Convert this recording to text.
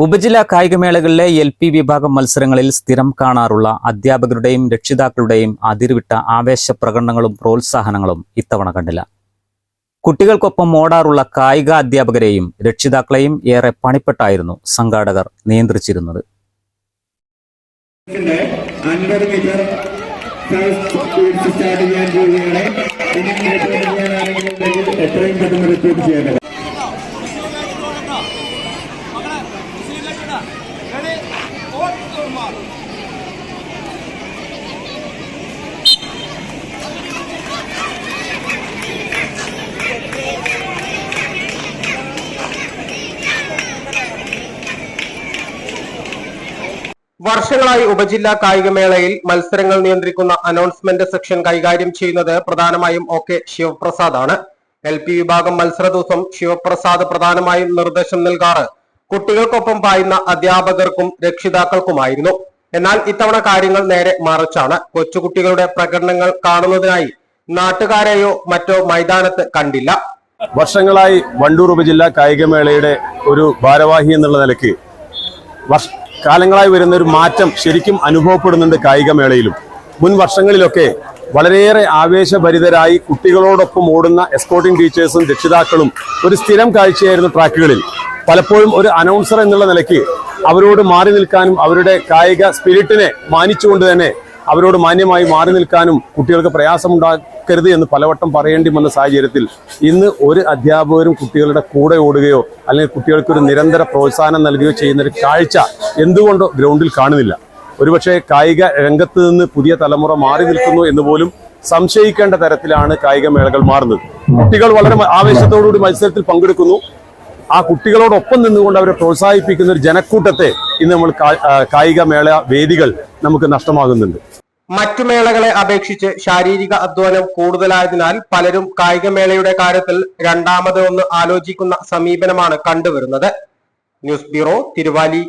ഉപജില്ലാ കായികമേളകളിലെ L P വിഭാഗം മത്സരങ്ങളിൽ സ്ഥിരം കാണാറുള്ള അധ്യാപകരുടെയും രക്ഷിതാക്കളുടെയും അതിരുവിട്ട ആവേശ പ്രകടനങ്ങളും പ്രോത്സാഹനങ്ങളും ഇത്തവണ കണ്ടില്ല. കുട്ടികൾക്കൊപ്പം ഓടാറുള്ള കായിക അധ്യാപകരെയും രക്ഷിതാക്കളെയും ഏറെ പണിപ്പെട്ടായിരുന്നു സംഘാടകർ നിയന്ത്രിച്ചിരുന്നത്. എത്രയും പെട്ടെന്ന് റിപ്പോർട്ട് ചെയ്യേണ്ടത് വർഷങ്ങളായി ഉപജില്ലാ കായികമേളയിൽ മത്സരങ്ങൾ നിയന്ത്രിക്കുന്ന അനൗൺസ്മെന്റ് സെക്ഷൻ കൈകാര്യം ചെയ്യുന്നത് പ്രധാനമായും ഒ കെ ശിവപ്രസാദ് ആണ് എൽ പി വിഭാഗം മത്സര ദിവസം ശിവപ്രസാദ് പ്രധാനമായും നിർദ്ദേശം നൽകാറ്. കുട്ടികൾക്കൊപ്പം പായുന്ന അധ്യാപകർക്കും രക്ഷിതാക്കൾക്കുമായിരുന്നു. എന്നാൽ ഇത്തവണ കാര്യങ്ങൾ നേരെ മറിച്ചാണ്. കൊച്ചുകുട്ടികളുടെ പ്രകടനങ്ങൾ കാണുന്നതിനായി നാട്ടുകാരെയോ മറ്റോ മൈതാനത്ത് കണ്ടില്ല. വർഷങ്ങളായി വണ്ടൂർ ഉപജില്ലാ കായികമേളയുടെ ഒരു ഭാരവാഹി എന്നുള്ള നിലയ്ക്ക് കാലങ്ങളായി വരുന്ന ഒരു മാറ്റം ശരിക്കും അനുഭവപ്പെടുന്നുണ്ട് കായികമേളയിലും. മുൻ വർഷങ്ങളിലൊക്കെ വളരെയേറെ ആവേശഭരിതരായി കുട്ടികളോടൊപ്പം ഓടുന്ന എസ്കോട്ടിംഗ് ടീച്ചേഴ്സും രക്ഷിതാക്കളും ഒരു സ്ഥിരം കാഴ്ചയായിരുന്നു ട്രാക്കുകളിൽ. പലപ്പോഴും ഒരു അനൗൺസർ എന്നുള്ള നിലയ്ക്ക് അവരോട് മാറി നിൽക്കാനും അവരുടെ കായിക സ്പിരിറ്റിനെ മാനിച്ചുകൊണ്ട് തന്നെ അവരോട് മാന്യമായി മാറി നിൽക്കാനും കുട്ടികൾക്ക് പ്രയാസമുണ്ടാക്കരുത് എന്ന് പലവട്ടം പറയേണ്ടി വന്ന സാഹചര്യത്തിൽ ഇന്ന് ഒരു അധ്യാപകരും കുട്ടികളുടെ കൂടെ ഓടുകയോ അല്ലെങ്കിൽ കുട്ടികൾക്ക് ഒരു നിരന്തര പ്രോത്സാഹനം നൽകുകയോ ചെയ്യുന്ന ഒരു കാഴ്ച എന്തുകൊണ്ടോ ഗ്രൗണ്ടിൽ കാണുന്നില്ല. ഒരുപക്ഷെ കായിക രംഗത്ത് നിന്ന് പുതിയ തലമുറ മാറി നിൽക്കുന്നു എന്ന് പോലും സംശയിക്കേണ്ട തരത്തിലാണ് കായിക മേളകൾ മാറുന്നത്. കുട്ടികൾ വളരെ ആവേശത്തോടുകൂടി മത്സരത്തിൽ പങ്കെടുക്കുന്നു. ആ കുട്ടികളോടൊപ്പം നിന്നുകൊണ്ട് അവരെ പ്രോത്സാഹിപ്പിക്കുന്ന ഒരു ജനക്കൂട്ടത്തെ ഇന്ന് നമ്മൾ കായിക മേള വേദികൾ നമുക്ക് നഷ്ടമാകുന്നുണ്ട്. മറ്റു മേളകളെ അപേക്ഷിച്ച് ശാരീരിക അധ്വാനം കൂടുതലായതിനാൽ പലരും കായികമേളയുടെ കാര്യത്തിൽ രണ്ടാമത് ഒന്ന് ആലോചിക്കുന്ന സമീപനമാണ് കണ്ടുവരുന്നത്. News bureau Thiruvali.